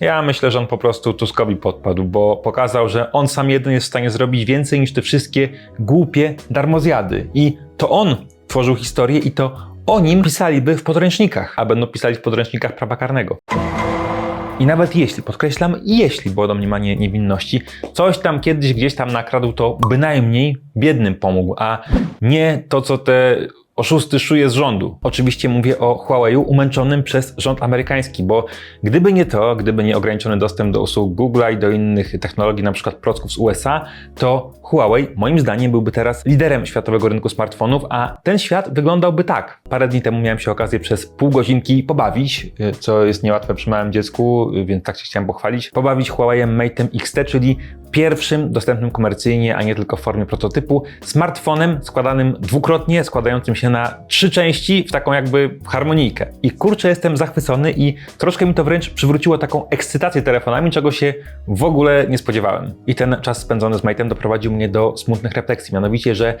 Ja myślę, że on po prostu Tuskowi podpadł, bo pokazał, że on sam jeden jest w stanie zrobić więcej niż te wszystkie głupie darmozjady. I to on tworzył historię i to o nim pisaliby w podręcznikach, a będą pisali w podręcznikach prawa karnego. I nawet jeśli, podkreślam, jeśli było domniemanie niewinności, coś tam kiedyś gdzieś tam nakradł, to bynajmniej biednym pomógł, a nie to, co te oszusty szuje z rządu. Oczywiście mówię o Huawei'u umęczonym przez rząd amerykański, bo gdyby nie to, gdyby nie ograniczony dostęp do usług Google'a i do innych technologii, przykład procków z USA, to Huawei moim zdaniem byłby teraz liderem światowego rynku smartfonów, a ten świat wyglądałby tak. Parę dni temu miałem się okazję przez pół godzinki pobawić, co jest niełatwe przy małym dziecku, więc tak się chciałem pochwalić. Pobawić Huawei'em Mate'em XT, czyli pierwszym dostępnym komercyjnie, a nie tylko w formie prototypu, smartfonem składanym dwukrotnie, składającym się na trzy części w taką jakby harmonijkę. I kurczę, jestem zachwycony i troszkę mi to wręcz przywróciło taką ekscytację telefonami, czego się w ogóle nie spodziewałem. I ten czas spędzony z Mate'em doprowadził mnie do smutnych refleksji, mianowicie, że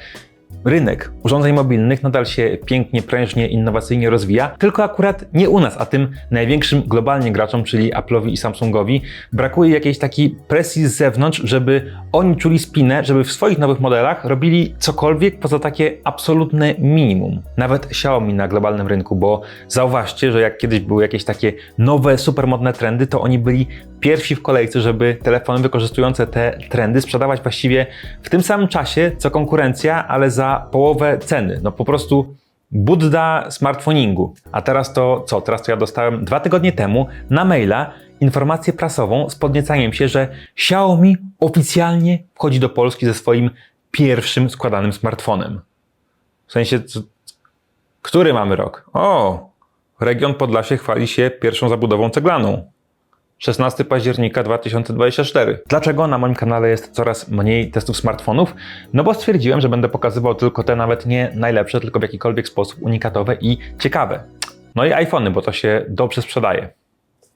Rynek urządzeń mobilnych nadal się pięknie, prężnie, innowacyjnie rozwija, tylko akurat nie u nas, a tym największym globalnie graczom, czyli Apple'owi i Samsungowi, brakuje jakiejś takiej presji z zewnątrz, żeby oni czuli spinę, żeby w swoich nowych modelach robili cokolwiek poza takie absolutne minimum. Nawet Xiaomi na globalnym rynku, bo zauważcie, że jak kiedyś były jakieś takie nowe, supermodne trendy, to oni byli pierwsi w kolejce, żeby telefony wykorzystujące te trendy sprzedawać właściwie w tym samym czasie, co konkurencja, ale za połowę ceny. No po prostu Budda smartphoningu. A teraz to co? Teraz to ja dostałem dwa tygodnie temu na maila informację prasową z podniecaniem się, że Xiaomi oficjalnie wchodzi do Polski ze swoim pierwszym składanym smartfonem. W sensie, który mamy rok? O, region Podlasie chwali się pierwszą zabudową ceglaną. 16 października 2024. Dlaczego na moim kanale jest coraz mniej testów smartfonów? No bo stwierdziłem, że będę pokazywał tylko te nawet nie najlepsze, tylko w jakikolwiek sposób unikatowe i ciekawe. No i iPhony, bo to się dobrze sprzedaje.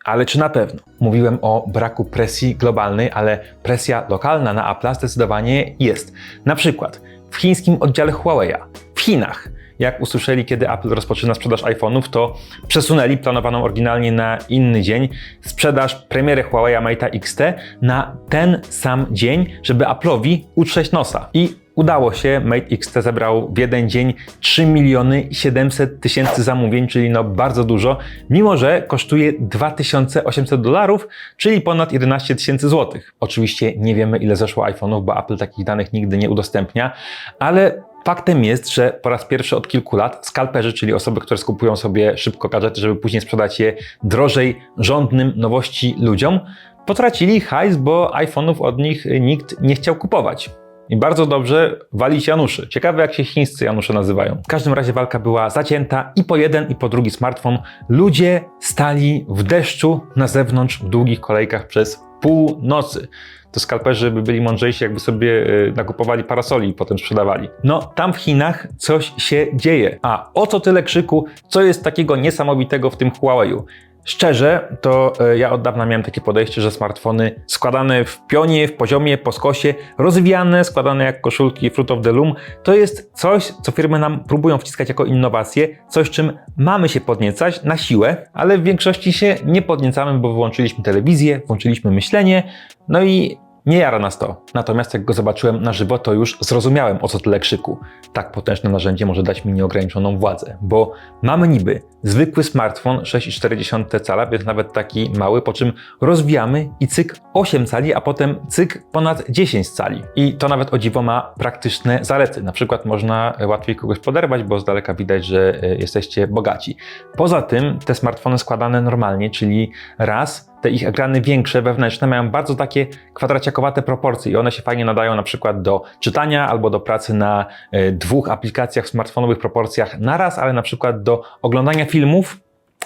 Ale czy na pewno? Mówiłem o braku presji globalnej, ale presja lokalna na Apple zdecydowanie jest. Na przykład w chińskim oddziale Huawei'a, w Chinach, jak usłyszeli, kiedy Apple rozpoczyna sprzedaż iPhone'ów, to przesunęli planowaną oryginalnie na inny dzień sprzedaż premiery Huawei Mate XT na ten sam dzień, żeby Apple'owi utrzeć nosa. I udało się, Mate XT zebrał w jeden dzień 3 miliony 700 tysięcy zamówień, czyli no bardzo dużo, mimo że kosztuje 2800 dolarów, czyli ponad 11 tysięcy złotych. Oczywiście nie wiemy ile zeszło iPhone'ów, bo Apple takich danych nigdy nie udostępnia, ale Faktem jest, że po raz pierwszy od kilku lat skalperzy, czyli osoby, które skupują sobie szybko gadżety, żeby później sprzedać je drożej, żądnym nowości ludziom, potracili hajs, bo iPhone'ów od nich nikt nie chciał kupować. I bardzo dobrze walić Januszy. Ciekawe, jak się chińscy Janusze nazywają. W każdym razie walka była zacięta i po jeden, i po drugi smartfon ludzie stali w deszczu na zewnątrz w długich kolejkach przez pół nocy to skalperzy by byli mądrzejsi, jakby sobie e, nakupowali parasoli i potem sprzedawali. No, tam w Chinach coś się dzieje. A o co tyle krzyku? Co jest takiego niesamowitego w tym Huawei'u? Szczerze, to e, ja od dawna miałem takie podejście, że smartfony składane w pionie, w poziomie, po skosie, rozwijane, składane jak koszulki Fruit of the Loom, to jest coś, co firmy nam próbują wciskać jako innowację, coś czym mamy się podniecać na siłę, ale w większości się nie podniecamy, bo wyłączyliśmy telewizję, włączyliśmy myślenie, no i nie jara nas to. Natomiast jak go zobaczyłem na żywo, to już zrozumiałem o co tyle krzyku. Tak potężne narzędzie może dać mi nieograniczoną władzę, bo mamy niby zwykły smartfon 6,4 cala, więc nawet taki mały, po czym rozwijamy i cyk 8 cali, a potem cyk ponad 10 cali. I to nawet o dziwo ma praktyczne zalety. Na przykład można łatwiej kogoś poderwać, bo z daleka widać, że e, jesteście bogaci. Poza tym te smartfony składane normalnie, czyli raz te ich ekrany większe, wewnętrzne mają bardzo takie kwadraciakowate proporcje i one się fajnie nadają na przykład do czytania albo do pracy na e, dwóch aplikacjach w smartfonowych proporcjach naraz, ale na przykład do oglądania filmów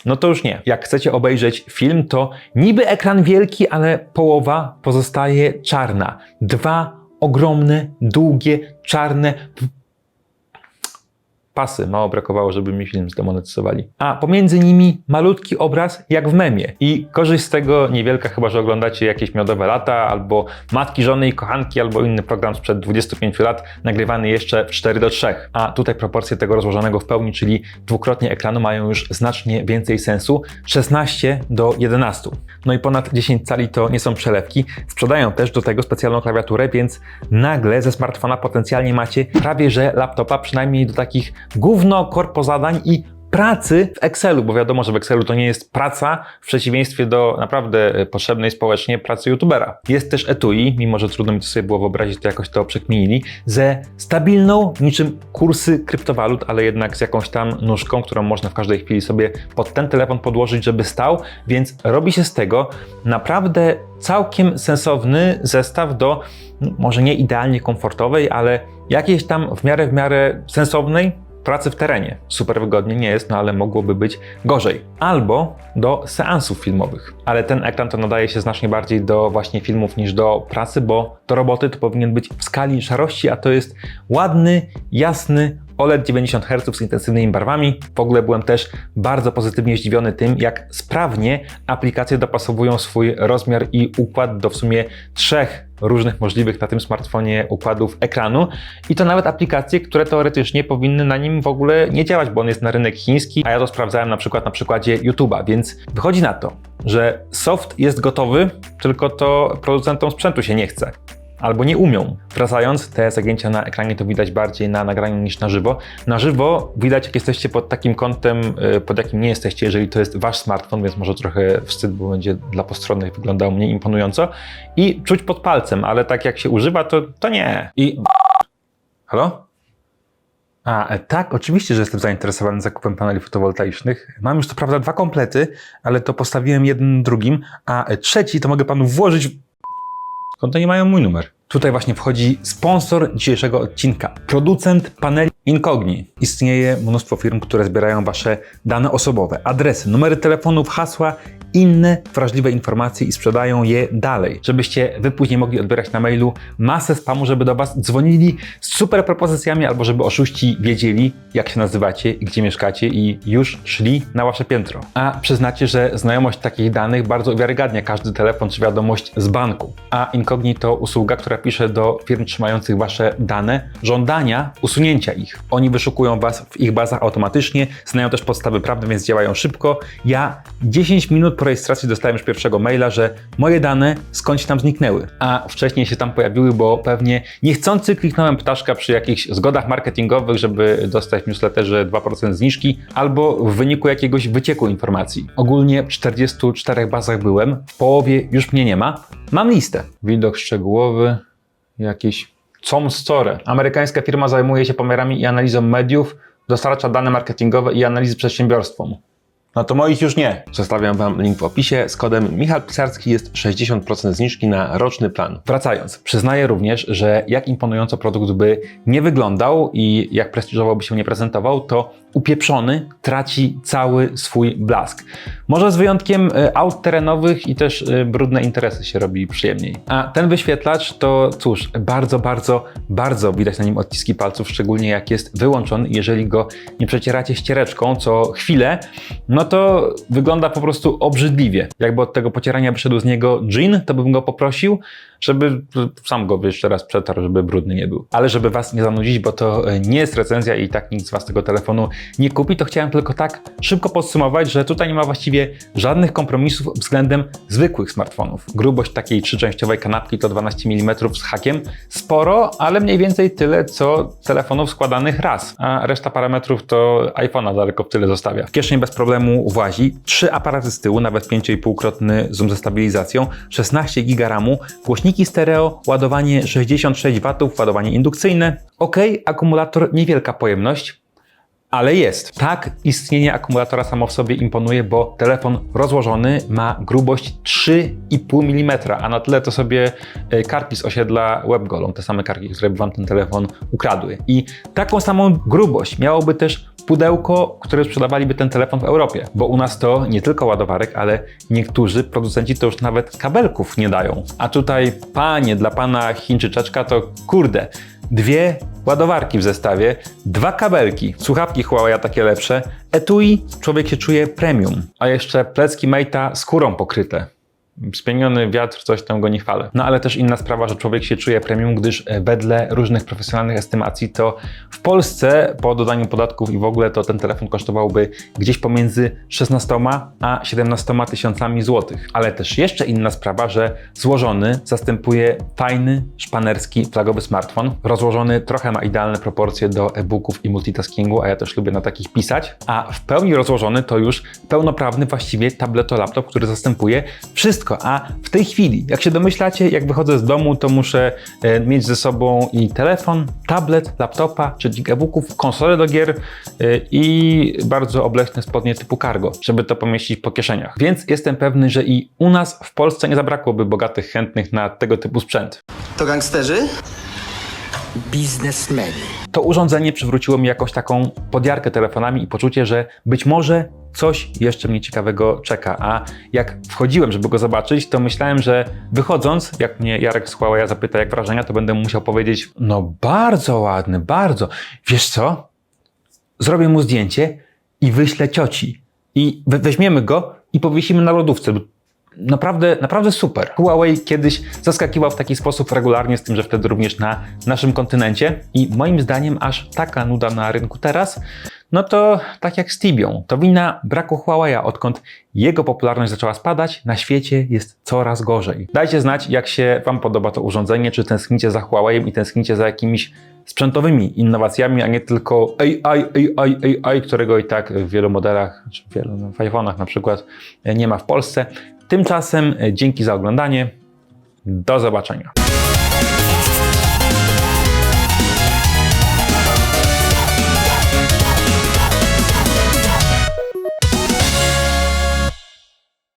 no to już nie. Jak chcecie obejrzeć film, to niby ekran wielki, ale połowa pozostaje czarna. Dwa ogromne, długie, czarne pasy. Mało brakowało, żeby mi film zdemonetyzowali. A pomiędzy nimi malutki obraz jak w memie. I korzyść z tego niewielka, chyba że oglądacie jakieś miodowe lata, albo matki, żony i kochanki, albo inny program sprzed 25 lat, nagrywany jeszcze w 4 do 3. A tutaj proporcje tego rozłożonego w pełni, czyli dwukrotnie ekranu, mają już znacznie więcej sensu 16 do 11. No i ponad 10 cali to nie są przelewki. Sprzedają też do tego specjalną klawiaturę, więc nagle ze smartfona potencjalnie macie prawie że laptopa, przynajmniej do takich gówno korpo zadań i pracy w Excelu, bo wiadomo, że w Excelu to nie jest praca w przeciwieństwie do naprawdę potrzebnej społecznie pracy youtubera. Jest też etui, mimo że trudno mi to sobie było wyobrazić, to jakoś to przekminili, ze stabilną, niczym kursy kryptowalut, ale jednak z jakąś tam nóżką, którą można w każdej chwili sobie pod ten telefon podłożyć, żeby stał, więc robi się z tego naprawdę całkiem sensowny zestaw do no, może nie idealnie komfortowej, ale jakiejś tam w miarę w miarę sensownej pracy w terenie. Super wygodnie nie jest, no ale mogłoby być gorzej. Albo do seansów filmowych. Ale ten ekran to nadaje się znacznie bardziej do właśnie filmów niż do pracy, bo do roboty to powinien być w skali szarości, a to jest ładny, jasny OLED 90 Hz z intensywnymi barwami. W ogóle byłem też bardzo pozytywnie zdziwiony tym, jak sprawnie aplikacje dopasowują swój rozmiar i układ do w sumie trzech różnych możliwych na tym smartfonie układów ekranu. I to nawet aplikacje, które teoretycznie powinny na nim w ogóle nie działać, bo on jest na rynek chiński, a ja to sprawdzałem na przykład na przykładzie YouTube'a, więc wychodzi na to, że soft jest gotowy, tylko to producentom sprzętu się nie chce albo nie umią. Wracając, te zagięcia na ekranie to widać bardziej na nagraniu niż na żywo. Na żywo widać, jak jesteście pod takim kątem, y, pod jakim nie jesteście, jeżeli to jest wasz smartfon, więc może trochę wstyd, bo będzie dla postronnych wyglądał mniej imponująco. I czuć pod palcem, ale tak jak się używa, to, to nie. I... Halo? A, e, tak, oczywiście, że jestem zainteresowany zakupem paneli fotowoltaicznych. Mam już to prawda dwa komplety, ale to postawiłem jeden drugim, a e, trzeci to mogę panu włożyć Skąd oni mają mój numer? Tutaj właśnie wchodzi sponsor dzisiejszego odcinka. Producent paneli Incogni. Istnieje mnóstwo firm, które zbierają Wasze dane osobowe, adresy, numery telefonów, hasła, inne wrażliwe informacje i sprzedają je dalej, żebyście Wy później mogli odbierać na mailu masę spamu, żeby do Was dzwonili z super propozycjami albo żeby oszuści wiedzieli, jak się nazywacie i gdzie mieszkacie i już szli na Wasze piętro. A przyznacie, że znajomość takich danych bardzo uwiarygadnia każdy telefon czy wiadomość z banku. A Incogni to usługa, która pisze do firm trzymających Wasze dane żądania usunięcia ich. Oni wyszukują Was w ich bazach automatycznie, znają też podstawy prawne, więc działają szybko. Ja 10 minut rejestracji dostałem już pierwszego maila, że moje dane skądś tam zniknęły, a wcześniej się tam pojawiły, bo pewnie niechcący kliknąłem ptaszka przy jakichś zgodach marketingowych, żeby dostać w newsletterze 2% zniżki, albo w wyniku jakiegoś wycieku informacji. Ogólnie w 44 bazach byłem, w połowie już mnie nie ma. Mam listę. Widok szczegółowy, jakieś Comstore. Amerykańska firma zajmuje się pomiarami i analizą mediów, dostarcza dane marketingowe i analizy przedsiębiorstwom. No to moich już nie. Zostawiam Wam link w opisie. Z kodem Michał Pisarski jest 60% zniżki na roczny plan. Wracając, przyznaję również, że jak imponująco produkt by nie wyglądał i jak prestiżowo by się nie prezentował, to upieprzony traci cały swój blask. Może z wyjątkiem y, aut terenowych i też y, brudne interesy się robi przyjemniej. A ten wyświetlacz to cóż, bardzo, bardzo, bardzo widać na nim odciski palców, szczególnie jak jest wyłączony. Jeżeli go nie przecieracie ściereczką co chwilę, no to wygląda po prostu obrzydliwie. Jakby od tego pocierania wyszedł z niego dżin, to bym go poprosił, żeby sam go jeszcze raz przetarł, żeby brudny nie był. Ale żeby Was nie zanudzić, bo to e, nie jest recenzja i tak nikt z Was tego telefonu nie kupi, to chciałem tylko tak szybko podsumować, że tutaj nie ma właściwie żadnych kompromisów względem zwykłych smartfonów. Grubość takiej trzyczęściowej kanapki to 12 mm z hakiem. Sporo, ale mniej więcej tyle, co telefonów składanych raz, a reszta parametrów to iPhone'a daleko w tyle zostawia. W kieszeni bez problemu włazi, trzy aparaty z tyłu, nawet 5,5-krotny zoom ze stabilizacją, 16 GB RAMu, głośniki stereo, ładowanie 66 W, ładowanie indukcyjne. Ok, akumulator niewielka pojemność, ale jest. Tak, istnienie akumulatora samo w sobie imponuje, bo telefon rozłożony ma grubość 3,5 mm, a na tyle to sobie e, karki z osiedla WebGolą, te same karki, które by Wam ten telefon ukradły. I taką samą grubość miałoby też pudełko, które sprzedawaliby ten telefon w Europie, bo u nas to nie tylko ładowarek, ale niektórzy producenci to już nawet kabelków nie dają. A tutaj, panie, dla pana Chińczyczeczka to kurde, dwie ładowarki w zestawie, dwa kabelki, słuchawki Huawei takie lepsze, etui, człowiek się czuje premium, a jeszcze plecki Mate'a skórą pokryte. Spieniony wiatr, coś tam go nie chwalę. No ale też inna sprawa, że człowiek się czuje premium, gdyż e, wedle różnych profesjonalnych estymacji to w Polsce po dodaniu podatków i w ogóle to ten telefon kosztowałby gdzieś pomiędzy 16 a 17 tysiącami złotych. Ale też jeszcze inna sprawa, że złożony zastępuje fajny, szpanerski, flagowy smartfon, rozłożony trochę ma idealne proporcje do e-booków i multitaskingu, a ja też lubię na takich pisać, a w pełni rozłożony to już pełnoprawny właściwie tableto-laptop, który zastępuje wszystko, a w tej chwili, jak się domyślacie, jak wychodzę z domu, to muszę e, mieć ze sobą i telefon, tablet, laptopa, czytnik e-booków, konsolę do gier e, i bardzo obleśne spodnie typu cargo, żeby to pomieścić po kieszeniach. Więc jestem pewny, że i u nas w Polsce nie zabrakłoby bogatych chętnych na tego typu sprzęt. To gangsterzy? biznesmeni. To urządzenie przywróciło mi jakąś taką podjarkę telefonami i poczucie, że być może coś jeszcze mnie ciekawego czeka. A jak wchodziłem, żeby go zobaczyć, to myślałem, że wychodząc, jak mnie Jarek z Huawei zapyta, jak wrażenia, to będę mu musiał powiedzieć: No, bardzo ładny, bardzo. Wiesz co? Zrobię mu zdjęcie i wyślę cioci. I we- weźmiemy go i powiesimy na lodówce. Naprawdę, naprawdę super. Huawei kiedyś zaskakiwał w taki sposób regularnie, z tym, że wtedy również na naszym kontynencie. I moim zdaniem aż taka nuda na rynku teraz, no to tak jak z Tibią. To wina braku Huawei'a, odkąd jego popularność zaczęła spadać, na świecie jest coraz gorzej. Dajcie znać, jak się Wam podoba to urządzenie, czy tęsknicie za Huawei'em i tęsknicie za jakimiś sprzętowymi innowacjami, a nie tylko AI, AI, AI, którego i tak w wielu modelach, czy w wielu, no, w iPhone'ach na przykład nie ma w Polsce. Tymczasem e, dzięki za oglądanie. Do zobaczenia.